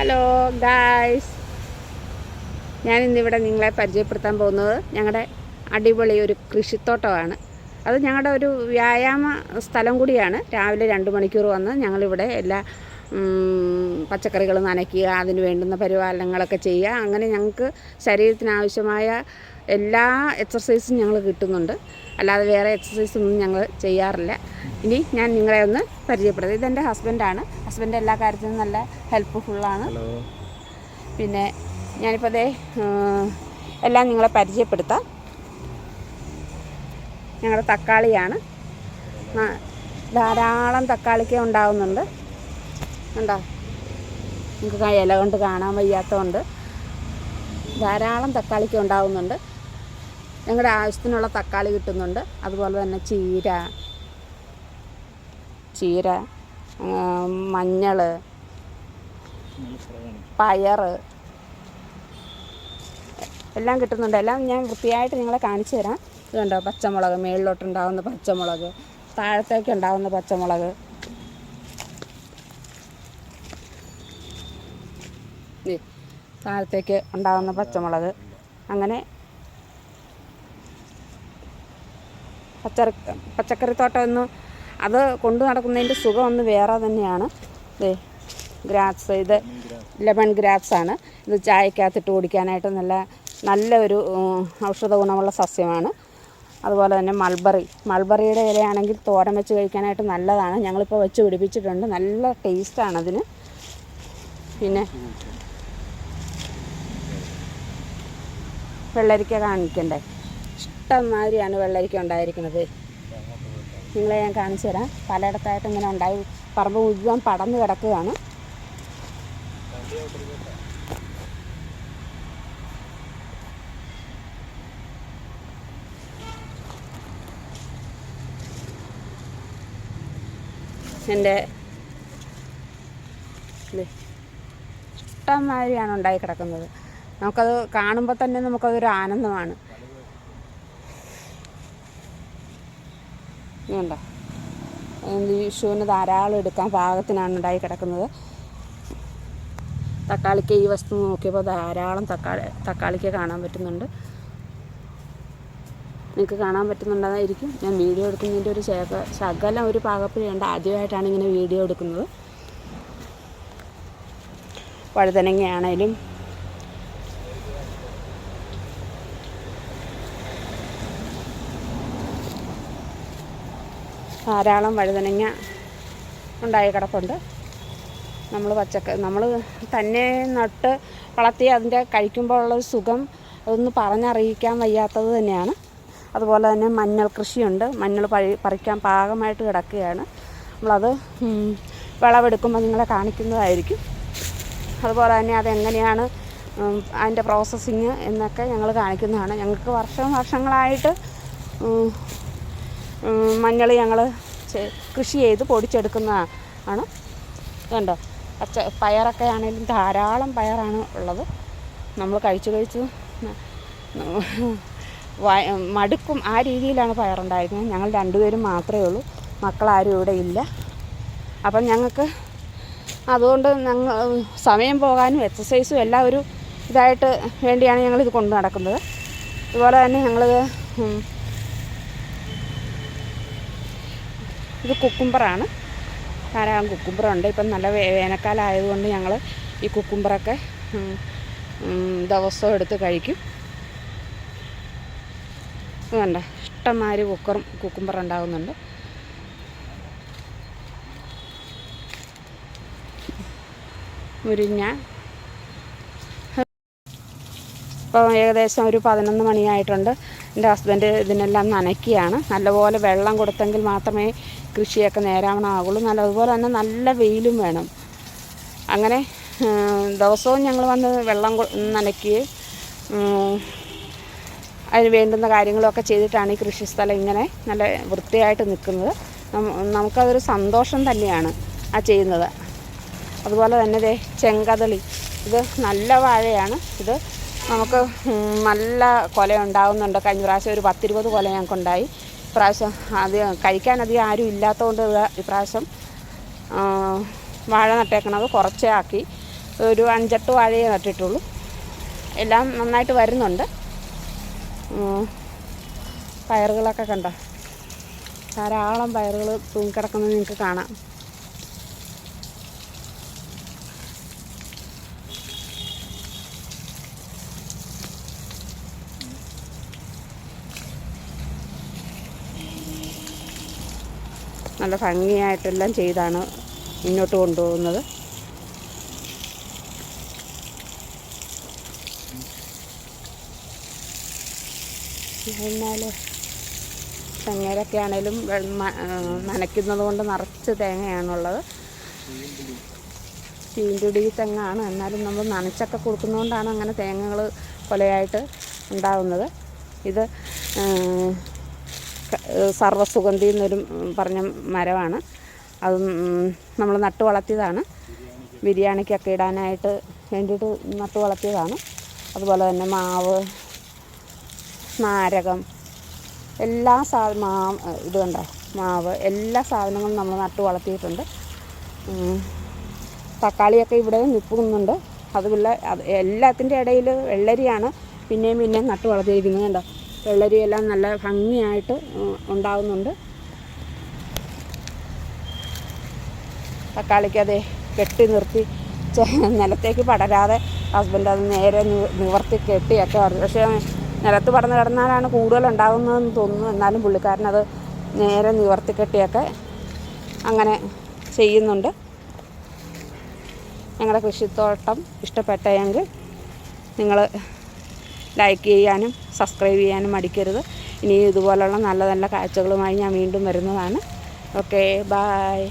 Hello guys ഞാൻ ഇന്നിവിടെ നിങ്ങളെ പരിചയപ്പെടുത്താൻ പോകുന്നത് ഞങ്ങളുടെ അടിപൊളി ഒരു കൃഷിത്തോട്ടമാണ്. അത് ഞങ്ങളുടെ ഒരു വ്യായാമ സ്ഥലം കൂടിയാണ്. രാവിലെ രണ്ട് മണിക്കൂർ വന്ന് ഞങ്ങളിവിടെ എല്ലാ പച്ചക്കറികൾ നനയ്ക്കുക അതിന് വേണ്ടുന്ന പരിപാലനങ്ങളൊക്കെ ചെയ്യുക. അങ്ങനെ ഞങ്ങൾക്ക് ശരീരത്തിന് ആവശ്യമായ എല്ലാ എക്സസൈസും ഞങ്ങൾ കിട്ടുന്നുണ്ട്. അല്ലാതെ വേറെ എക്സസൈസ് ഒന്നും ഞങ്ങൾ ചെയ്യാറില്ല. ഇനി ഞാൻ നിങ്ങളെ ഒന്ന് പരിചയപ്പെടുത്തും. ഇതെന്റെ ഹസ്ബൻഡാണ് ഹസ്ബൻഡ് എല്ലാ കാര്യത്തിനും നല്ല ഹെൽപ്പ്ഫുള്ളാണ് പിന്നെ ഞാനിപ്പോൾ അതേ എല്ലാം നിങ്ങളെ പരിചയപ്പെടുത്താം. ഞങ്ങളുടെ തക്കാളിയാണ്. ധാരാളം തക്കാളിക്ക ഉണ്ടാവുന്നുണ്ട്. ഉണ്ടോ നിങ്ങൾക്ക് ക- ഇല കൊണ്ട് കാണാൻ വയ്യാത്തതുകൊണ്ട് ധാരാളം തക്കാളിക്ക ഉണ്ടാവുന്നുണ്ട്. ഞങ്ങളുടെ ആവശ്യത്തിനുള്ള തക്കാളി കിട്ടുന്നുണ്ട്. അതുപോലെ തന്നെ ചീര ചീര മഞ്ഞൾ പയർ എല്ലാം കിട്ടുന്നുണ്ട്. എല്ലാം ഞാൻ വൃത്തിയായിട്ട് നിങ്ങളെ കാണിച്ചു തരാം. ഇതുണ്ടോ പച്ചമുളക് മേളിലോട്ടുണ്ടാവുന്ന പച്ചമുളക് താഴത്തേക്ക് ഉണ്ടാവുന്ന പച്ചമുളക് താഴത്തേക്ക് ഉണ്ടാകുന്ന പച്ചമുളക്. അങ്ങനെ പച്ചറി പച്ചക്കറിത്തോട്ടം ഒന്ന് അത് കൊണ്ടു നടക്കുന്നതിന്റെ സുഖം ഒന്ന് വേറെ തന്നെയാണ്. ദേ ഗ്രാപ്സ് ഇത് ലെമൺ ഗ്രാപ്സ് ആണ്. ഇത് ചായക്കകത്തിട്ട് കുടിക്കാനായിട്ട് നല്ല നല്ല ഒരു ഔഷധ ഗുണമുള്ള സസ്യമാണ്. അതുപോലെ തന്നെ മൾബറി. മൾബറിയുടെ ഇലയാണെങ്കിൽ തോരൻ വെച്ച് കഴിക്കാനായിട്ട് നല്ലതാണ്. ഞങ്ങളിപ്പോൾ വെച്ച് പിടിപ്പിച്ചിട്ടുണ്ട്. നല്ല ടേസ്റ്റാണ് അതിന്. പിന്നെ വെള്ളരിക്ക കാണിക്കണ്ടേ? ഇഷ്ടം മാതിരിയാണ് വെള്ളരിക്ക ഉണ്ടായിരിക്കുന്നത്. നിങ്ങളെ ഞാൻ കാണിച്ചു തരാം. പലയിടത്തായിട്ട് ഇങ്ങനെ ഉണ്ടായി. പറമ്പ് മുഴുവൻ പടന്നു കിടക്കുകയാണ്. എന്റെ ഇഷ്ടം മാതിരിയാണ് ഉണ്ടായി കിടക്കുന്നത്. നമുക്കത് കാണുമ്പോൾ തന്നെ നമുക്കതൊരു ആനന്ദമാണ്. ഈ വിഷുവിന് ധാരാളം എടുക്കാൻ പാകത്തിനാണ് ഉണ്ടായി കിടക്കുന്നത്. തക്കാളിക്ക് ഈ വസ്തു നോക്കിയപ്പോൾ ധാരാളം തക്കാളി തക്കാളിക്ക് കാണാൻ പറ്റുന്നുണ്ട്. നിങ്ങൾക്ക് കാണാൻ പറ്റുന്നുണ്ടായിരിക്കും. ഞാൻ വീഡിയോ എടുക്കുന്നതിന്റെ ഒരു ശേഖ ശകലം ഒരു പാകപ്പിഴയുണ്ട് ആദ്യമായിട്ടാണ് ഇങ്ങനെ വീഡിയോ എടുക്കുന്നത്. വഴുതനങ്ങയാണേലും ധാരാളം വഴുതനങ്ങ ഉണ്ടായി കിടപ്പുണ്ട്. നമ്മൾ പച്ചക്ക നമ്മൾ തന്നെ നട്ട് വളർത്തി അതിന്റെ കഴിക്കുമ്പോൾ ഉള്ള സുഖം അതൊന്ന് പറഞ്ഞറിയിക്കാൻ വയ്യാത്തത് തന്നെയാണ്. അതുപോലെ തന്നെ മഞ്ഞൾ കൃഷിയുണ്ട്. മഞ്ഞൾ പഴി പറിക്കാൻ പാകമായിട്ട് കിടക്കുകയാണ്. നമ്മളത് വിളവെടുക്കുമ്പോൾ നിങ്ങളെ കാണിക്കുന്നതായിരിക്കും. അതുപോലെ തന്നെ അതെങ്ങനെയാണ് അതിന്റെ പ്രോസസ്സിങ് എന്നൊക്കെ ഞങ്ങൾ കാണിക്കുന്നതാണ്. ഞങ്ങൾക്ക് വർഷം വർഷങ്ങളായിട്ട് മഞ്ഞൾ ഞങ്ങൾ കൃഷി ചെയ്ത് പൊടിച്ചെടുക്കുന്ന ആണ്. കണ്ടോ? പച്ച പയറൊക്കെ ആണെങ്കിലും ധാരാളം പയറാണ് ഉള്ളത്. നമ്മൾ കഴിച്ചു കഴിച്ച് മടുക്കും. ആ രീതിയിലാണ് പയറുണ്ടായിരുന്നത്. ഞങ്ങൾ രണ്ടുപേരും മാത്രമേ ഉള്ളൂ. മക്കളാരും ഇവിടെ ഇല്ല. അപ്പം ഞങ്ങൾക്ക് അതുകൊണ്ട് ഞങ്ങൾ സമയം പോകാനും എക്സസൈസും എല്ലാം ഒരു ഇതായിട്ട് വേണ്ടിയാണ് ഞങ്ങളിത് കൊണ്ടു നടക്കുന്നത്. അതുപോലെ തന്നെ ഞങ്ങൾ ഇത് കുക്കുംബറാണ്. ധാരാളം കുക്കുംബറുണ്ട്. ഇപ്പം നല്ല വേനൽക്കാലം ആയതുകൊണ്ട് ഞങ്ങൾ ഈ കുക്കുംബറൊക്കെ ദിവസവും എടുത്ത് കഴിക്കും. വേണ്ട ഇഷ്ടംമാതിരി കുക്കറും കുക്കുംബർ ഉണ്ടാകുന്നുണ്ട് മുരിങ്ങ ഇപ്പോൾ ഏകദേശം ഒരു പതിനൊന്ന് മണിയായിട്ടുണ്ട്. എന്റെ ഹസ്ബൻഡ് ഇതിനെല്ലാം നനയ്ക്കുകയാണ്. നല്ലപോലെ വെള്ളം കൊടുത്തെങ്കിൽ മാത്രമേ കൃഷിയൊക്കെ നേരാവണമാകുള്ളൂ നല്ല അതുപോലെ തന്നെ നല്ല വെയിലും വേണം. അങ്ങനെ ദിവസവും ഞങ്ങൾ വന്ന് വെള്ളം നനയ്ക്കുകയും അതിന് വേണ്ടുന്ന കാര്യങ്ങളൊക്കെ ചെയ്തിട്ടാണ് ഈ കൃഷിസ്ഥലം ഇങ്ങനെ നല്ല വൃത്തിയായിട്ട് നിൽക്കുന്നത്. നമുക്കതൊരു സന്തോഷം തന്നെയാണ് ആ ചെയ്യുന്നത്. അതുപോലെ തന്നെ ദേ ചെങ്കതളി. ഇത് നല്ല വാഴയാണ്. ഇത് നമുക്ക് നല്ല കൊല ഉണ്ടാകുന്നുണ്ട് കഴിഞ്ഞ പ്രാവശ്യം ഒരു പത്തിരുപത് കൊല ഞങ്ങൾക്കുണ്ടായി. ഇപ്രാവശ്യം അത് കഴിക്കാൻ അധികം ആരും ഇല്ലാത്തതുകൊണ്ട് ഇപ്രാവശ്യം വാഴ നട്ടേക്കണത് കുറച്ചേ ആക്കി. ഒരു അഞ്ചെട്ട് വാഴയെ നട്ടിട്ടുള്ളൂ. എല്ലാം നന്നായിട്ട് വരുന്നുണ്ട്. പയറുകളൊക്കെ കണ്ടോ? ധാരാളം പയറുകൾ തൂങ്ങിക്കിടക്കുന്നത് നിങ്ങൾക്ക് കാണാം. നല്ല ഭംഗിയായിട്ടെല്ലാം ചെയ്താണ് മുന്നോട്ട് കൊണ്ടുപോകുന്നത്. എന്നാൽ തെങ്ങയിലൊക്കെ ആണേലും നനയ്ക്കുന്നത് കൊണ്ട് നിറച്ച് തേങ്ങയാണുള്ളത്. ചീന്തുടി തെങ്ങാണ്. എന്നാലും നമ്മൾ നനച്ചൊക്കെ കൊടുക്കുന്നതുകൊണ്ടാണ് അങ്ങനെ തേങ്ങകൾ കൊലയായിട്ട് ഉണ്ടാകുന്നത് ഇത് സർവസുഗന്ധി എന്നൊരു പറഞ്ഞ മരമാണ്. അത് നമ്മൾ നട്ടു വളർത്തിയതാണ്. ബിരിയാണിക്കൊക്കെ ഇടാനായിട്ട് വേണ്ടിയിട്ട് നട്ടു വളർത്തിയതാണ്. അതുപോലെ തന്നെ മാവ് നാരകം എല്ലാ സാധ മാ ഇത് മാവ് എല്ലാ സാധനങ്ങളും നമ്മൾ നട്ടു വളർത്തിയിട്ടുണ്ട്. തക്കാളിയൊക്കെ ഇവിടെ നിൽക്കുന്നുണ്ട് അതുമില്ല അത് എല്ലാത്തിന്റെ ഇടയിൽ വെള്ളരിയാണ് പിന്നെയും പിന്നെയും നട്ടു വളർത്തിയിരിക്കുന്നത് കണ്ടോ? വെള്ളരിയെല്ലാം നല്ല ഭംഗിയായിട്ട് ഉണ്ടാകുന്നുണ്ട് തക്കാളിക്ക് അത് കെട്ടി നിർത്തി നിലത്തേക്ക് പടരാതെ ഹസ്ബൻഡ് അത് നേരെ നിവർത്തി കെട്ടിയൊക്കെ പറഞ്ഞു. പക്ഷേ നിലത്ത് പടന്ന് കിടന്നാലാണ് കൂടുതൽ ഉണ്ടാകുന്നതെന്ന് തോന്നുന്നു. എന്നാലും പുള്ളിക്കാരനത് നേരെ നിവർത്തി കെട്ടിയൊക്കെ അങ്ങനെ ചെയ്യുന്നുണ്ട്. ഞങ്ങളുടെ കൃഷിത്തോട്ടം ഇഷ്ടപ്പെട്ടെങ്കിൽ നിങ്ങൾ ലൈക്ക് ചെയ്യാനും സബ്സ്ക്രൈബ് ചെയ്യാനും മടിക്കരുത്. ഇനി ഇതുപോലുള്ള നല്ല നല്ല കാഴ്ചകളുമായി ഞാൻ വീണ്ടും വരുന്നതാണ്. Okay bye